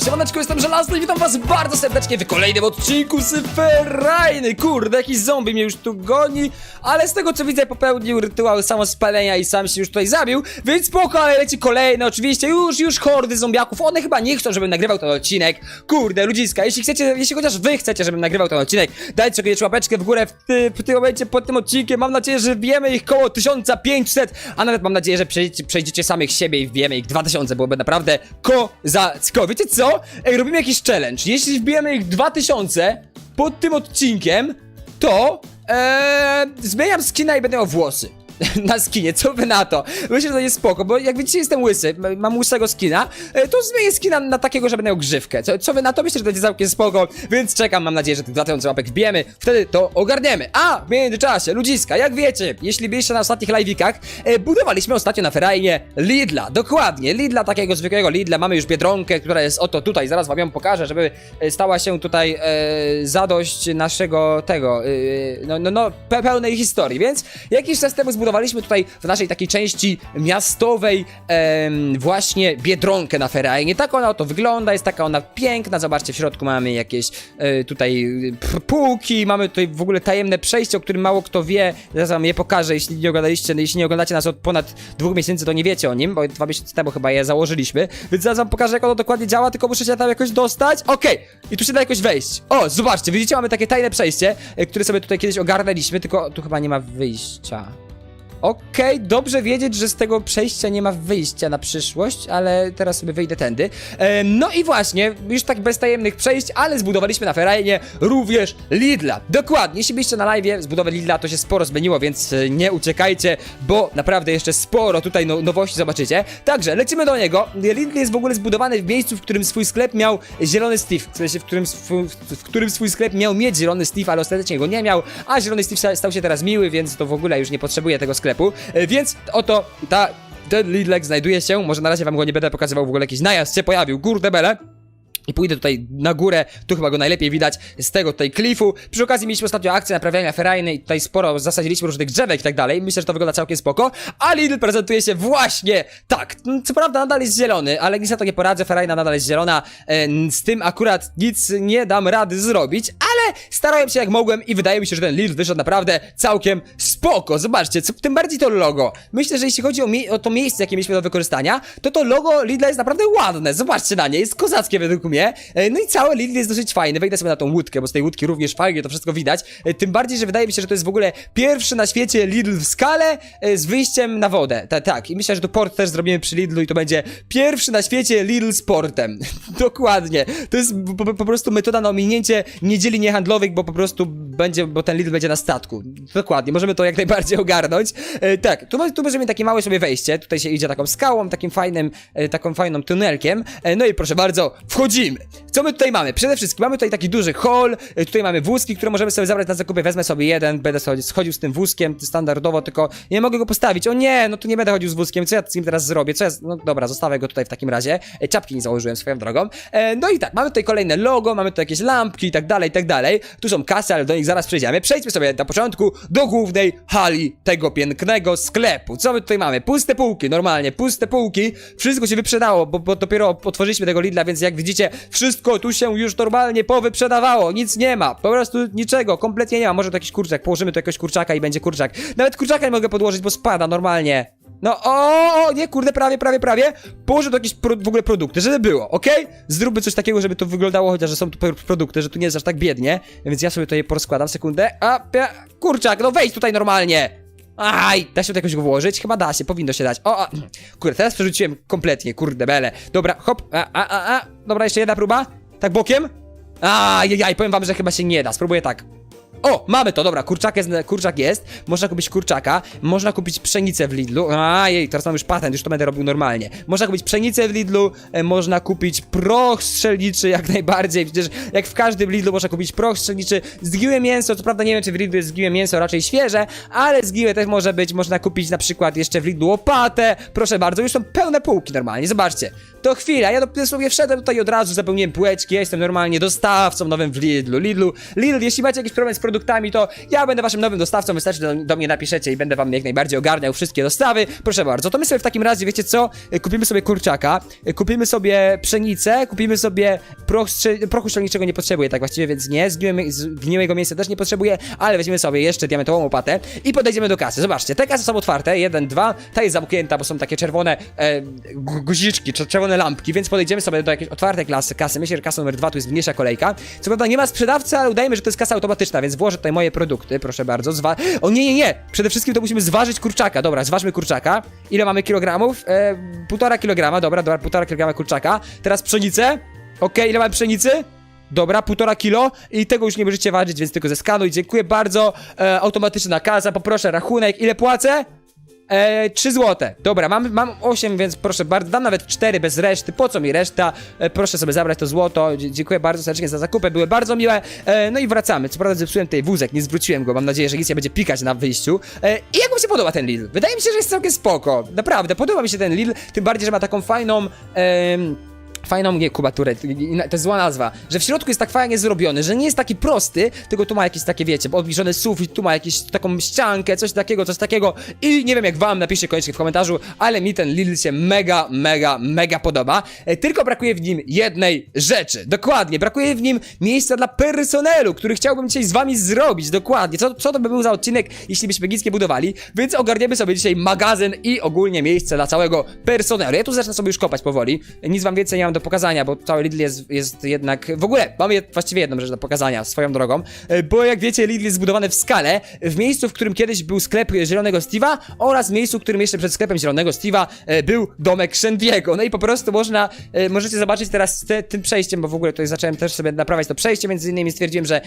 Siemaneczko, jestem Żelazny i witam was bardzo serdecznie w kolejnym odcinku z Ferrajny. Kurde, jakiś zombie mnie już tu goni, ale z tego co widzę popełnił rytuał samospalenia i sam się już tutaj zabił, więc spoko, ale leci kolejny, oczywiście już, już hordy zombiaków, one chyba nie chcą, żebym nagrywał ten odcinek. Kurde, ludziska, jeśli chcecie, jeśli chociaż wy chcecie, żebym nagrywał ten odcinek, dajcie koniecznie łapeczkę w górę w, ty, w tym momencie pod tym odcinkiem, mam nadzieję, że wbijemy ich koło 1500, a nawet mam nadzieję, że przejdziecie, przejdziecie samych siebie i wbijemy ich 2000, byłoby naprawdę kozacko. Wiecie co? Ej, robimy jakiś challenge. Jeśli wbijemy ich 2000 pod tym odcinkiem, to ee, zmieniam skina i będę miał włosy. Na skinie, co wy na to? Myślę, że to jest spoko, bo jak widzicie jestem łysy, mam łysego skina, e, to zmienię skina na takiego, że będę miał grzywkę. Co, co wy na to? Myślę, że to będzie całkiem spoko, więc czekam, mam nadzieję, że tych 2000 łapek wbijemy, wtedy to ogarniemy. A, w międzyczasie, ludziska, jak wiecie, jeśli byliście na ostatnich live'ikach, e, budowaliśmy ostatnio na Ferrainie Lidla, dokładnie, Lidla, takiego zwykłego Lidla, mamy już Biedronkę, która jest oto tutaj, zaraz wam ją pokażę, żeby e, stała się tutaj e, zadość naszego tego, e, no, no, no, pe pełnej historii, więc jakiś czas temu zbudowaliśmy tutaj w naszej takiej części miastowej em, właśnie Biedronkę na Ferrainie, tak ona oto wygląda, jest taka ona piękna, zobaczcie, w środku mamy jakieś e, tutaj półki, mamy tutaj w ogóle tajemne przejście, o którym mało kto wie, zaraz wam je pokażę, jeśli nie oglądaliście, jeśli nie oglądacie nas od ponad dwóch miesięcy, to nie wiecie o nim, bo dwa miesiące temu chyba je założyliśmy, więc zaraz wam pokażę, jak ono dokładnie działa, tylko muszę się tam jakoś dostać, okej, i tu się da jakoś wejść, o, zobaczcie, widzicie, mamy takie tajne przejście, e, które sobie tutaj kiedyś ogarnęliśmy, tylko tu chyba nie ma wyjścia. Okej, dobrze wiedzieć, że z tego przejścia nie ma wyjścia na przyszłość, ale teraz sobie wyjdę tędy. E, no i właśnie, już tak bez tajemnych przejść, ale zbudowaliśmy na Ferrainie również Lidla. Dokładnie, jeśli byliście na live z budowy Lidla, to się sporo zmieniło, więc e, nie uciekajcie, bo naprawdę jeszcze sporo tutaj no, nowości zobaczycie. Także lecimy do niego. Lidl jest w ogóle zbudowany w miejscu, w którym swój sklep miał zielony Steve. W sensie, w którym, w którym swój sklep miał mieć zielony Steve, ale ostatecznie go nie miał, a zielony Steve sta- stał się teraz miły, więc to w ogóle już nie potrzebuje tego sklepu. E, Więc oto ta, ten Lidlek znajduje się, może na razie wam go nie będę pokazywał, w ogóle jakiś najazd się pojawił, kurde bele. I pójdę tutaj na górę, tu chyba go najlepiej widać z tego tutaj klifu. Przy okazji mieliśmy ostatnio akcję naprawiania ferajny i tutaj sporo zasadziliśmy różnych drzewek i tak dalej. Myślę, że to wygląda całkiem spoko. A Lidl prezentuje się właśnie tak. Mm, Co prawda nadal jest zielony, ale nic na to nie poradzę, ferajna nadal jest zielona. E, Z tym akurat nic nie dam rady zrobić, starałem się jak mogłem i wydaje mi się, że ten Lidl wyszedł naprawdę całkiem spoko. Zobaczcie, co, tym bardziej to logo. Myślę, że jeśli chodzi o, o to miejsce, jakie mieliśmy do wykorzystania, to to logo Lidla jest naprawdę ładne. Zobaczcie na nie, jest kozackie według mnie. E, No i cały Lidl jest dosyć fajny. Wejdę sobie na tą łódkę, bo z tej łódki również fajnie to wszystko widać. E, Tym bardziej, że wydaje mi się, że to jest w ogóle pierwszy na świecie Lidl w skale e, z wyjściem na wodę. Ta, tak, i myślę, że tu port też zrobimy przy Lidlu i to będzie pierwszy na świecie Lidl z portem. Dokładnie. To jest po, po, prostu metoda na ominięcie niedzieli niehandlowych, bo po prostu będzie, bo ten Lidl będzie na statku. Dokładnie, możemy to jak najbardziej ogarnąć. E, tak, tu, tu możemy takie małe sobie wejście. Tutaj się idzie taką skałą, takim fajnym, e, taką fajną tunelkiem. E, no i proszę bardzo, wchodzimy. Co my tutaj mamy? Przede wszystkim mamy tutaj taki duży hall, tutaj mamy wózki, które możemy sobie zabrać na zakupy. Wezmę sobie jeden, będę sobie schodził z tym wózkiem standardowo, tylko nie mogę go postawić. O nie, no tu nie będę chodził z wózkiem. Co ja z nim teraz zrobię? Co ja... No dobra, zostawię go tutaj w takim razie. Czapki nie założyłem swoją drogą. No i tak, mamy tutaj kolejne logo, mamy tu jakieś lampki i tak dalej, i tak dalej. Tu są kasy, ale do nich zaraz przejdziemy. Przejdźmy sobie na początku do głównej hali tego pięknego sklepu. Co my tutaj mamy? Puste półki, normalnie, puste półki. Wszystko się wyprzedało, bo, bo dopiero otworzyliśmy tego Lidla, więc jak widzicie, wszystko tu się już normalnie powyprzedawało. Nic nie ma, po prostu niczego, kompletnie nie ma. Może to jakiś kurczak, położymy tu jakiegoś kurczaka i będzie kurczak. Nawet kurczaka nie mogę podłożyć, bo spada normalnie. No o, nie, kurde, prawie, prawie, prawie. Położę tu jakieś w ogóle produkty, żeby było, okej? Zróbmy coś takiego, żeby to wyglądało, chociaż że są tu pro- produkty, że tu nie jest aż tak biednie. Więc ja sobie tutaj porozkładam, sekundę. A, pia, kurczak, no wejdź tutaj normalnie. Aj, da się to jakoś włożyć? Chyba da się, powinno się dać. O, a, kurde, teraz przerzuciłem kompletnie, kurde, bele. Dobra, hop, a, a, a, a. Dobra, jeszcze jedna próba. Tak bokiem? Ajajaj, powiem wam, że chyba się nie da. Spróbuję tak. O, mamy to, dobra, kurczak jest, kurczak jest, można kupić kurczaka, można kupić pszenicę w Lidlu, a jej, teraz mam już patent, już to będę robił normalnie. Można kupić pszenicę w Lidlu, e, można kupić proch strzelniczy jak najbardziej, przecież jak w każdym Lidlu można kupić proch strzelniczy, zgiłe mięso, co prawda nie wiem, czy w Lidlu jest zgiłe mięso, raczej świeże, ale zgiłe też może być, można kupić na przykład jeszcze w Lidlu łopatę, proszę bardzo, już są pełne półki normalnie, zobaczcie. To chwila, ja dosłownie wszedłem tutaj od razu, zapełniłem półeczki, ja jestem normalnie dostawcą nowym w Lidlu. Lidlu, Lidl, jeśli macie jakiś problem z produktami, produktami, to ja będę waszym nowym dostawcą, wystarczy do, do mnie napiszecie i będę wam jak najbardziej ogarniał wszystkie dostawy. Proszę bardzo, to my sobie w takim razie, wiecie co, E, kupimy sobie kurczaka, e, kupimy sobie pszenicę, kupimy sobie proch, prochu strzelniczego nie potrzebuję tak właściwie, więc nie, zgniłe- zgniłego mięsa też nie potrzebuję, ale weźmiemy sobie jeszcze diamentową łopatę i podejdziemy do kasy. Zobaczcie, te kasy są otwarte, jeden, dwa, ta jest zamknięta, bo są takie czerwone e, gu- guziczki, czer- czerwone lampki, więc podejdziemy sobie do jakiejś otwartej klasy, kasy. Myślę, że kasa numer dwa tu jest mniejsza kolejka. Co prawda nie ma sprzedawcy, ale udajemy, że to jest kasa automatyczna, więc włożę tutaj moje produkty, proszę bardzo. Zwa o nie, nie, nie! Przede wszystkim to musimy zważyć kurczaka. Dobra, zważmy kurczaka. Ile mamy kilogramów? E, półtora kilograma, dobra, dobra, półtora kilograma kurczaka. Teraz pszenicę. Okej, ile mamy pszenicy? Dobra, półtora kilo i tego już nie możecie ważyć, więc tylko ze skanu i dziękuję bardzo. E, automatyczna kasa, poproszę rachunek. Ile płacę? E, 3 złote. Dobra, mam, mam 8, więc proszę bardzo, dam nawet 4 bez reszty. Po co mi reszta? E, proszę sobie zabrać to złoto. Dziękuję bardzo serdecznie za zakupy, były bardzo miłe. E, no i wracamy. Co prawda zepsułem tutaj wózek, nie zwróciłem go. Mam nadzieję, że nie będzie pikać na wyjściu. E, I jak wam się podoba ten Lidl? Wydaje mi się, że jest całkiem spoko. Naprawdę, podoba mi się ten Lidl, tym bardziej, że ma taką fajną. Fajną, nie, kubaturę, to jest zła nazwa, że w środku jest tak fajnie zrobiony, że nie jest taki prosty, tylko tu ma jakieś takie, wiecie, obniżony sufit, tu ma jakąś taką ściankę, coś takiego, coś takiego. I nie wiem jak wam, napiszcie koniecznie w komentarzu, ale mi ten Lidl się mega, mega, mega podoba, e, tylko brakuje w nim jednej rzeczy, dokładnie, brakuje w nim miejsca dla personelu, który chciałbym dzisiaj z wami zrobić, dokładnie, co, co to by był za odcinek, jeśli byśmy nic nie budowali, więc ogarniemy sobie dzisiaj magazyn i ogólnie miejsce dla całego personelu, ja tu zacznę sobie już kopać powoli, nic wam więcej nie mam do pokazania, bo cały Lidl jest, jest jednak... W ogóle, mam je, właściwie jedną rzecz do pokazania, swoją drogą, e, bo jak wiecie, Lidl jest zbudowany w skale, w miejscu, w którym kiedyś był sklep Zielonego Steve'a oraz w miejscu, w którym jeszcze przed sklepem Zielonego Steve'a e, był domek Shendiego. No i po prostu można, e, możecie zobaczyć teraz te, tym przejściem, bo w ogóle tutaj zacząłem też sobie naprawiać to przejście, między innymi stwierdziłem, że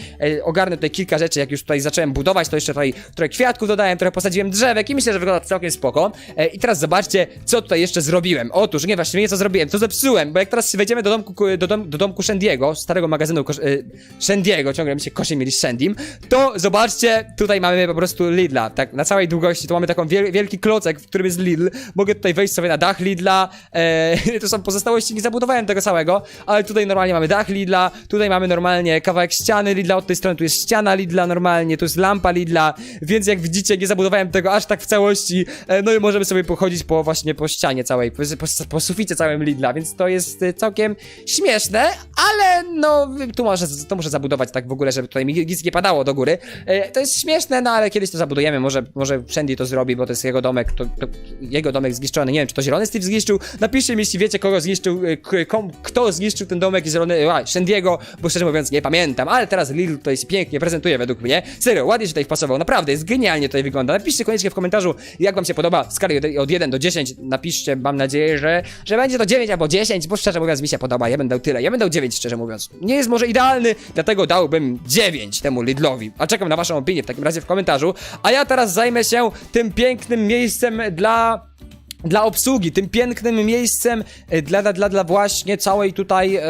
ogarnę tutaj kilka rzeczy, jak już tutaj zacząłem budować, to jeszcze tutaj trochę kwiatków dodałem, trochę posadziłem drzewek i myślę, że wygląda całkiem spoko. I teraz zobaczcie, co tutaj jeszcze zrobiłem. Otóż, nie właśnie nie co zrobiłem, to zepsułem, bo jak teraz wejdziemy do domku, do, dom, do domku Shendiego, starego magazynu kosz, y, Shendiego, ciągle mi się kosie mieli z Shendim, to zobaczcie, tutaj mamy po prostu Lidla, tak, na całej długości, tu mamy taką wiel, wielki klocek, w którym jest Lidl, mogę tutaj wejść sobie na dach Lidla, e, to są pozostałości, nie zabudowałem tego całego, ale tutaj normalnie mamy dach Lidla, tutaj mamy normalnie kawałek ściany Lidla, od tej strony tu jest ściana Lidla normalnie, tu jest lampa Lidla, więc jak widzicie, nie zabudowałem tego aż tak w całości, e, no i możemy sobie pochodzić po właśnie po ścianie całej, po, po, po suficie całym Lidla, więc to jest całkiem śmieszne, ale no, tu może, to muszę zabudować tak w ogóle, żeby tutaj mi nic nie padało do góry. E, to jest śmieszne, no ale kiedyś to zabudujemy, może, może Shandy to zrobi, bo to jest jego domek, to, to jego domek zniszczony, nie wiem, czy to Zielony Steve zniszczył, napiszcie mi, jeśli wiecie, kogo zniszczył, e, kom, kto zniszczył ten domek. Zielony, a, Shandy'ego, bo szczerze mówiąc nie pamiętam, ale teraz Lil tutaj się pięknie prezentuje według mnie, serio, ładnie się tutaj wpasował, naprawdę, jest genialnie tutaj wygląda, napiszcie koniecznie w komentarzu, jak wam się podoba. W skali od, od 1 do 10, napiszcie, mam nadzieję, że, że będzie to 9 albo 10, bo szczerze mówiąc mi się podoba, ja będę dał tyle, ja będę dał 9 szczerze mówiąc, nie jest może idealny, dlatego dałbym 9 temu Lidlowi, a czekam na waszą opinię w takim razie w komentarzu, a ja teraz zajmę się tym pięknym miejscem dla dla obsługi, tym pięknym miejscem e, dla, dla, dla, właśnie całej tutaj e,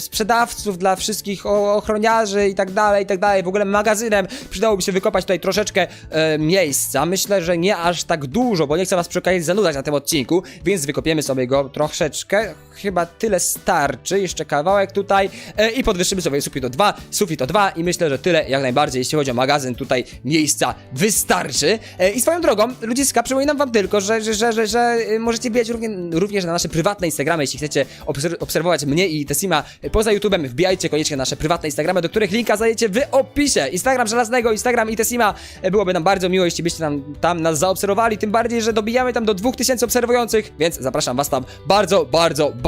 sprzedawców, dla wszystkich ochroniarzy i tak dalej, i tak dalej, w ogóle magazynem przydałoby się wykopać tutaj troszeczkę e, miejsca, myślę, że nie aż tak dużo, bo nie chcę was przy okazji zanudzać na tym odcinku, więc wykopiemy sobie go troszeczkę, chyba tyle starczy, jeszcze kawałek tutaj e, i podwyższymy sobie sufit o 2, sufit o 2 i myślę, że tyle jak najbardziej, jeśli chodzi o magazyn, tutaj miejsca wystarczy e, i swoją drogą, ludziska, przypominam wam tylko, że, że, że, że, że y, możecie wbijać również, również na nasze prywatne Instagramy, jeśli chcecie obser- obserwować mnie i Tesima poza YouTubem, wbijajcie koniecznie na nasze prywatne Instagramy, do których linka znajdziecie w opisie. Instagram Żelaznego, Instagram i Tesima. E, Byłoby nam bardzo miło, jeśli byście tam, tam nas zaobserwowali, tym bardziej, że dobijamy tam do 2000 obserwujących, więc zapraszam was tam bardzo, bardzo, bardzo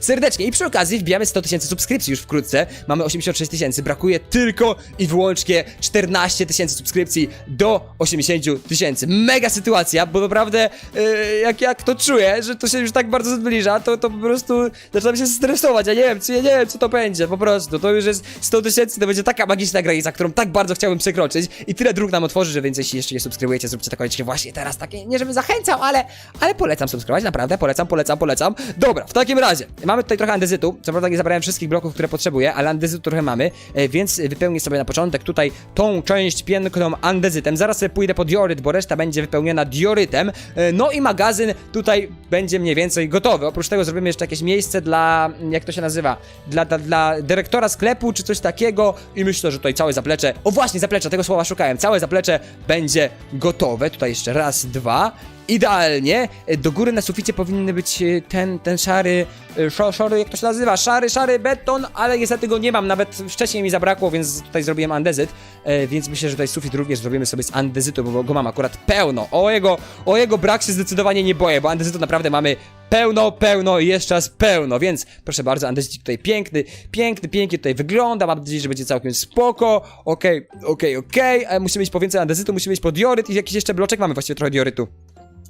serdecznie. I przy okazji wbijamy 100 tysięcy subskrypcji już wkrótce. Mamy 86 tysięcy, brakuje tylko i wyłącznie 14 tysięcy subskrypcji do 80 tysięcy. Mega sytuacja, bo naprawdę e, jak, jak to czuję, że to się już tak bardzo zbliża, to, to po prostu zaczynam się stresować, ja nie wiem, czy ja nie wiem, co to będzie, po prostu, to już jest 100 tysięcy, to będzie taka magiczna granica, którą tak bardzo chciałbym przekroczyć i tyle dróg nam otworzy, że więc jeśli jeszcze nie subskrybujecie, zróbcie to koniecznie właśnie teraz, takie, nie żebym zachęcał, ale, ale polecam subskrybować, naprawdę, polecam, polecam, polecam. Dobra, w takim takim razie, mamy tutaj trochę andezytu, co prawda nie zabrałem wszystkich bloków, które potrzebuję, ale andezytu trochę mamy, e, więc wypełnię sobie na początek tutaj tą część piękną andezytem. Zaraz sobie pójdę po dioryt, bo reszta będzie wypełniona diorytem. E, No i magazyn tutaj będzie mniej więcej gotowy. Oprócz tego zrobimy jeszcze jakieś miejsce dla, jak to się nazywa, dla, dla, dla dyrektora sklepu czy coś takiego i myślę, że tutaj całe zaplecze, o właśnie zaplecze, tego słowa szukałem, całe zaplecze będzie gotowe. Tutaj jeszcze raz, dwa. Idealnie. Do góry na suficie powinny być e, ten, ten szary, e, szary, jak to się nazywa? Szary, szary beton, ale niestety go nie mam, nawet wcześniej mi zabrakło, więc tutaj zrobiłem andezyt, e, więc myślę, że tutaj sufit również zrobimy sobie z andezytu, bo go mam akurat pełno. O jego, o jego brak się zdecydowanie nie boję, bo andezytu naprawdę mamy pełno, pełno i jeszcze raz pełno, więc proszę bardzo, andezycik tutaj piękny, piękny, pięknie tutaj wygląda, mam nadzieję, że będzie całkiem spoko, okej, okej, okej, E, musimy mieć po więcej andezytu, musimy mieć po dioryt i jakiś jeszcze bloczek, mamy właściwie trochę diorytu.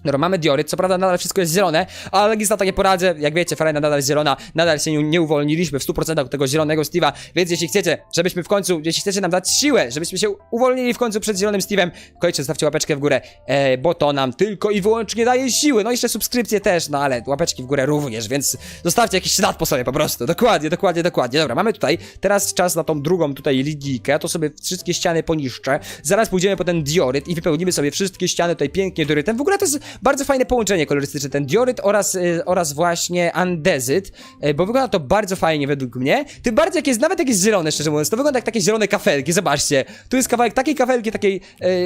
Dobra, mamy dioryt, co prawda nadal wszystko jest zielone, ale to nie poradzę, jak wiecie, farena nadal jest zielona, nadal się nie, uwolniliśmy w 100% od tego zielonego Steve'a, więc jeśli chcecie, żebyśmy w końcu, jeśli chcecie nam dać siłę, żebyśmy się uwolnili w końcu przed zielonym Steve'em, koniecznie zostawcie łapeczkę w górę, e, bo to nam tylko i wyłącznie daje siły, no i jeszcze subskrypcje też, no ale łapeczki w górę również, więc zostawcie jakiś ślad po sobie po prostu, dokładnie, dokładnie, dokładnie, dobra, mamy tutaj, teraz czas na tą drugą tutaj linijkę, ja to sobie wszystkie ściany poniszczę, zaraz pójdziemy po ten dioryt i wypełnimy sobie wszystkie ściany tutaj pięknie diorytem, w ogóle to jest bardzo fajne połączenie kolorystyczne, ten dioryt oraz, y, oraz właśnie andezyt, y, bo wygląda to bardzo fajnie według mnie, tym bardziej jak jest, nawet jak jest zielone, szczerze mówiąc, to wygląda jak takie zielone kafelki, zobaczcie, tu jest kawałek takiej kafelki, takiej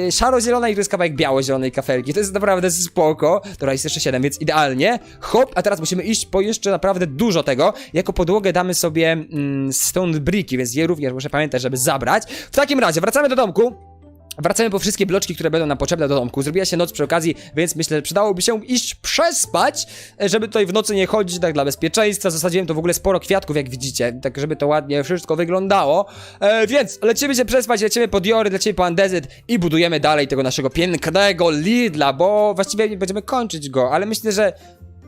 y, szaro-zielonej i tu jest kawałek biało-zielonej kafelki, to jest naprawdę spoko, dobra, jest jeszcze 7, więc idealnie, hop, a teraz musimy iść po jeszcze naprawdę dużo tego, jako podłogę damy sobie mm, stone bricki, więc je również muszę pamiętać, żeby zabrać, w takim razie, wracamy do domku, Wracamy po wszystkie bloczki, które będą nam potrzebne do domku. Zrobiła się noc przy okazji, więc myślę, że przydałoby się iść przespać, żeby tutaj w nocy nie chodzić, tak dla bezpieczeństwa. Zasadziłem to w ogóle sporo kwiatków, jak widzicie, tak żeby to ładnie wszystko wyglądało. E, więc lecimy się przespać, lecimy po Diory, lecimy po Andezyt i budujemy dalej tego naszego pięknego Lidla, bo właściwie będziemy kończyć go, ale myślę, że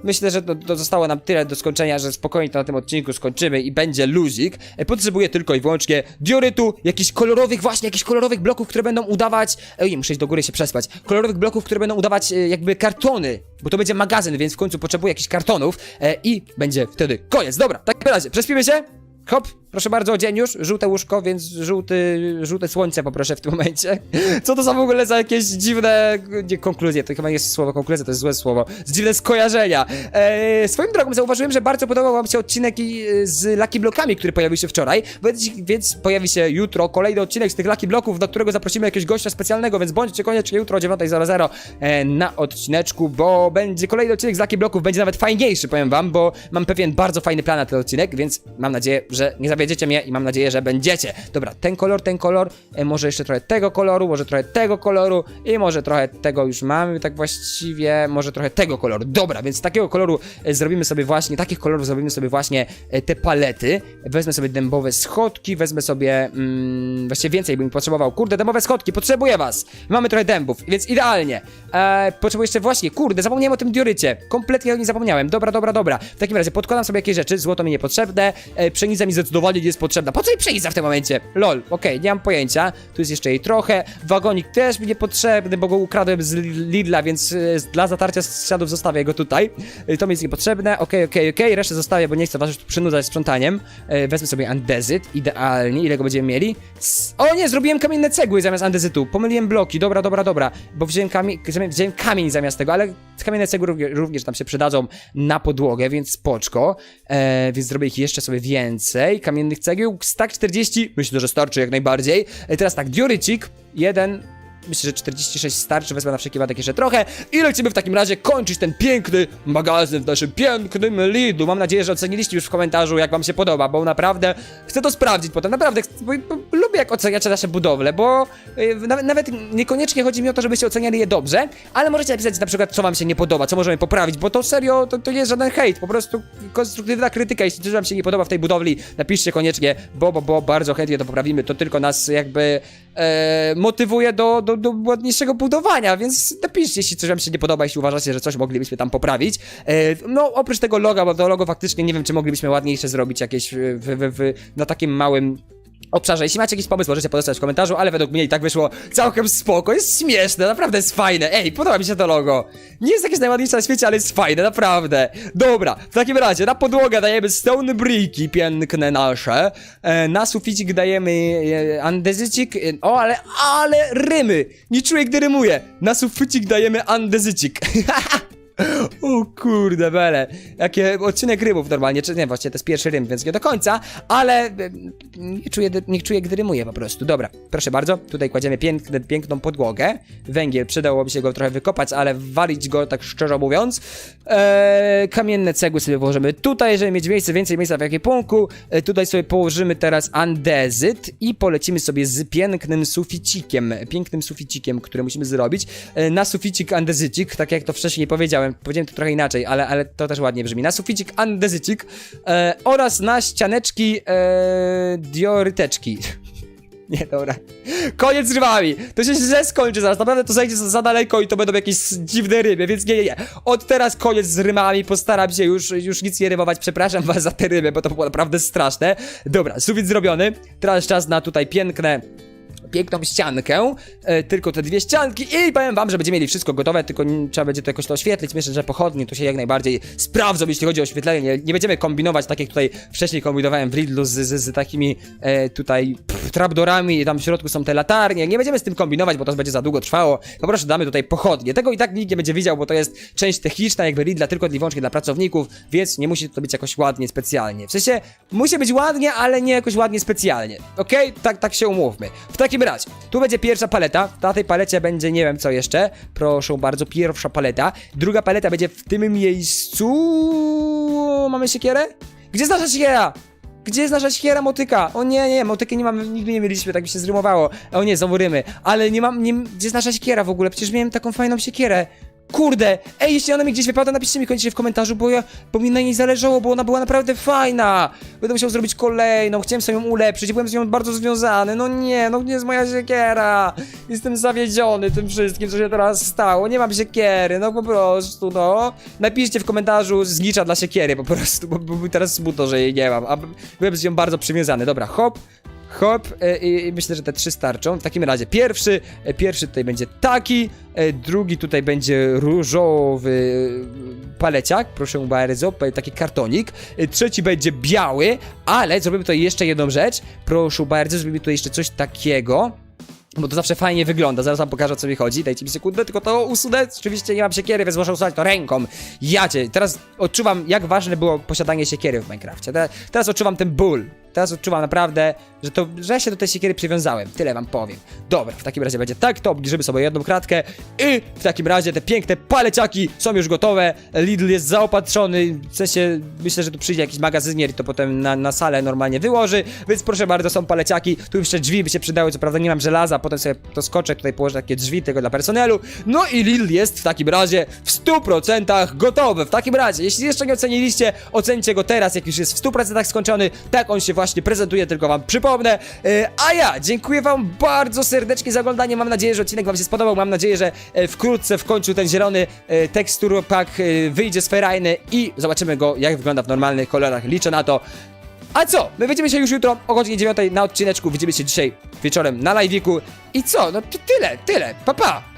Myślę, że to, to zostało nam tyle do skończenia, że spokojnie to na tym odcinku skończymy i będzie luzik. E, Potrzebuję tylko i wyłącznie diorytu, jakichś kolorowych, właśnie jakichś kolorowych bloków, które będą udawać. Ej, muszę iść do góry się przespać. Kolorowych bloków, które będą udawać e, jakby kartony, bo to będzie magazyn, więc w końcu potrzebuję jakichś kartonów e, i będzie wtedy koniec. Dobra, w takim razie, przespimy się. Hop, proszę bardzo, dzień już, żółte łóżko, więc żółty, żółte słońce poproszę w tym momencie. Co to są w ogóle za jakieś dziwne nie, konkluzje? To chyba nie jest słowo konkluzja, to jest złe słowo. Dziwne skojarzenia. Eee, swoją drogą zauważyłem, że bardzo podobał wam się odcinek e, z Lucky Blockami, który pojawił się wczoraj, więc, więc pojawi się jutro kolejny odcinek z tych Lucky Blocków, do którego zaprosimy jakiegoś gościa specjalnego, więc bądźcie koniecznie jutro o 9.00 e, na odcineczku, bo będzie kolejny odcinek z Lucky Blocków, będzie nawet fajniejszy, powiem wam, bo mam pewien bardzo fajny plan na ten odcinek, więc mam nadzieję, że nie zawiedziecie mnie i mam nadzieję, że będziecie. Dobra, ten kolor, ten kolor, e, może jeszcze trochę tego koloru, może trochę tego koloru i może trochę tego już mamy, tak właściwie, może trochę tego koloru. Dobra, więc takiego koloru e, zrobimy sobie właśnie, takich kolorów zrobimy sobie właśnie e, te palety. Wezmę sobie dębowe schodki, wezmę sobie, mm, właściwie więcej bym potrzebował. Kurde, dębowe schodki, potrzebuję was. Mamy trochę dębów, więc idealnie. E, potrzebuję jeszcze właśnie, kurde, zapomniałem o tym diorycie. Kompletnie o nim zapomniałem. Dobra, dobra, dobra. W takim razie podkładam sobie jakieś rzeczy, złoto mi niepotrzebne, e, pszenica mi zdecydowanie nie jest potrzebna. Po co mi pszenica w tym momencie? Lol, okej, nie mam pojęcia. Tu jest jeszcze jej trochę. Wagonik też mi niepotrzebny, bo go ukradłem z Lidla, więc e, dla zatarcia śladów zostawię go tutaj. E, to mi jest niepotrzebne. Okej, okej, okej. Resztę zostawię, bo nie chcę was już przynudzać sprzątaniem. E, wezmę sobie andezyt, idealnie. Ile go będziemy mieli? O nie, zrobiłem kamienne cegły zamiast andezytu. Pomyliłem bloki, dobra, dobra, dobra. Bo wziąłem, kami wziąłem kamień zamiast tego, ale kamienne cegły również, również nam się przydadzą na podłogę, więc spoczko. E, więc zrobię ich jeszcze sobie więcej. Kamiennych cegieł, stack 40, myślę, że starczy jak najbardziej. E, teraz tak, diorycik, jeden, Myślę, że 46 starczy, wezmę na wszelki wypadek jeszcze trochę i lecimy w takim razie kończyć ten piękny magazyn w naszym pięknym Lidlu. Mam nadzieję, że oceniliście już w komentarzu, jak wam się podoba, bo naprawdę chcę to sprawdzić potem, naprawdę, bo, bo, lubię jak oceniacie nasze budowle, bo yy, nawet, nawet niekoniecznie chodzi mi o to, żebyście oceniali je dobrze, ale możecie napisać na przykład, co wam się nie podoba, co możemy poprawić, bo to serio, to, to nie jest żaden hejt, po prostu konstruktywna krytyka, jeśli coś wam się nie podoba w tej budowli, napiszcie koniecznie, bo, bo, bo bardzo chętnie to poprawimy, to tylko nas jakby e, motywuje do, do, do ładniejszego budowania, więc napiszcie, jeśli coś wam się nie podoba, jeśli uważacie, że coś moglibyśmy tam poprawić. E, no, oprócz tego loga, bo to logo faktycznie nie wiem, czy moglibyśmy ładniejsze zrobić jakieś w, w, w, na takim małym obszarze. Jeśli macie jakiś pomysł, możecie pozostać w komentarzu, ale według mnie i tak wyszło całkiem spoko, jest śmieszne, naprawdę jest fajne. Ej, podoba mi się to logo. Nie jest jakieś najładniejsze na świecie, ale jest fajne, naprawdę. Dobra, w takim razie na podłogę dajemy stone bricki piękne nasze, e, na suficik dajemy e, andezycik, e, o, ale, ale rymy, nie czuję, gdy rymuję. Na suficik dajemy andezycik. O kurde, bele. Jakie odcinek rymów normalnie, czy nie, właściwie to jest pierwszy rym, więc nie do końca, ale e, nie czuję, nie czuję, gdy rymuję po prostu. Dobra, proszę bardzo, tutaj kładziemy piękne, piękną podłogę. Węgiel, przydałoby się go trochę wykopać, ale walić go, tak szczerze mówiąc. Eee, kamienne cegły sobie włożymy tutaj, żeby mieć miejsce, więcej miejsca w ekwipunku. E, tutaj sobie położymy teraz andezyt i polecimy sobie z pięknym suficikiem, pięknym suficikiem, który musimy zrobić. E, na suficik andezycik, tak jak to wcześniej powiedziałem, powiedziałem to trochę inaczej, ale, ale to też ładnie brzmi. Na suficik andezycik e, oraz na ścianeczki e, dioryteczki. Nie, dobra. Koniec z rymami. To się źle skończy zaraz. Naprawdę to zajdzie za, daleko i to będą jakieś dziwne rymy, więc nie, nie, nie. Od teraz koniec z rymami. Postaram się już, już nic nie rymować. Przepraszam was za te rymy, bo to było naprawdę straszne. Dobra, sufit zrobiony. Teraz czas na tutaj piękne piękną ściankę, e, tylko te dwie ścianki i powiem wam, że będziemy mieli wszystko gotowe, tylko trzeba będzie to jakoś to oświetlić, myślę, że pochodnie tu się jak najbardziej sprawdzą, jeśli chodzi o oświetlenie, nie, nie będziemy kombinować tak jak tutaj wcześniej kombinowałem w Lidlu z, z, z takimi e, tutaj pff, trapdorami i tam w środku są te latarnie, nie będziemy z tym kombinować, bo to będzie za długo trwało, po prostu damy tutaj pochodnie, tego i tak nikt nie będzie widział, bo to jest część techniczna jakby Lidla, tylko i wyłącznie dla pracowników, więc nie musi to być jakoś ładnie, specjalnie, w sensie musi być ładnie, ale nie jakoś ładnie specjalnie, okej? Tak, tak się umówmy. W takim razie, tu będzie pierwsza paleta. Na tej palecie będzie nie wiem co jeszcze. Proszę bardzo, pierwsza paleta. Druga paleta będzie w tym miejscu. Mamy siekierę? Gdzie jest nasza siekiera? Gdzie jest nasza siekiera motyka? O nie, nie, motyki nie mamy, nigdy nie mieliśmy, tak mi się zrymowało. O nie, znowu rymy. Ale nie mam, nie, gdzie jest nasza siekiera w ogóle? Przecież miałem taką fajną siekierę. Kurde, ej, jeśli ona mi gdzieś wypada, napiszcie mi koniecznie w komentarzu, bo ja, bo mi na niej zależało, bo ona była naprawdę fajna. Będę musiał zrobić kolejną, chciałem sobie ją ulepszyć, byłem z nią bardzo związany. No nie, no nie jest moja siekiera. Jestem zawiedziony tym wszystkim, co się teraz stało. Nie mam siekiery, no po prostu, no. Napiszcie w komentarzu znicza dla siekiery po prostu, bo, bo teraz smutno, że jej nie mam, a byłem z nią bardzo przywiązany. Dobra, hop. Hop, e, i, myślę, że te trzy starczą. W takim razie pierwszy, e, pierwszy tutaj będzie taki, e, drugi tutaj będzie różowy paleciak, proszę bardzo, taki kartonik. Trzeci będzie biały, ale zrobimy tutaj jeszcze jedną rzecz. Proszę bardzo, zrobimy tutaj jeszcze coś takiego. Bo to zawsze fajnie wygląda, zaraz wam pokażę o co mi chodzi, dajcie mi sekundę, tylko to usunę, oczywiście nie mam siekiery, więc muszę usunąć to ręką. Jacie, teraz odczuwam jak ważne było posiadanie siekiery w Minecrafcie, Te, teraz odczuwam ten ból, teraz odczuwam naprawdę, że to, że się do tej siekiery przywiązałem, tyle wam powiem. Dobra, w takim razie będzie tak, to obniżymy sobie jedną kratkę i w takim razie te piękne paleciaki są już gotowe, Lidl jest zaopatrzony, w sensie myślę, że tu przyjdzie jakiś magazynier i to potem na, na salę normalnie wyłoży, więc proszę bardzo, są paleciaki, tu jeszcze drzwi by się przydały, co prawda nie mam żelaza, potem sobie to skoczę, tutaj położę takie drzwi tylko dla personelu, no i Lidl jest w takim razie w 100% gotowy, w takim razie, jeśli jeszcze nie oceniliście, ocencie go teraz, jak już jest w 100% skończony, tak on się właśnie prezentuje, tylko wam przypomnę, E, a ja dziękuję wam bardzo serdecznie za oglądanie, mam nadzieję, że odcinek wam się spodobał, mam nadzieję, że e, wkrótce w końcu ten zielony e, tekstur pack e, wyjdzie z ferajny i zobaczymy go, jak wygląda w normalnych kolorach, liczę na to, a co? My widzimy się już jutro o godzinie 9 na odcineczku. Widzimy się dzisiaj wieczorem na live'iku. I co? No to tyle, tyle. Pa, pa!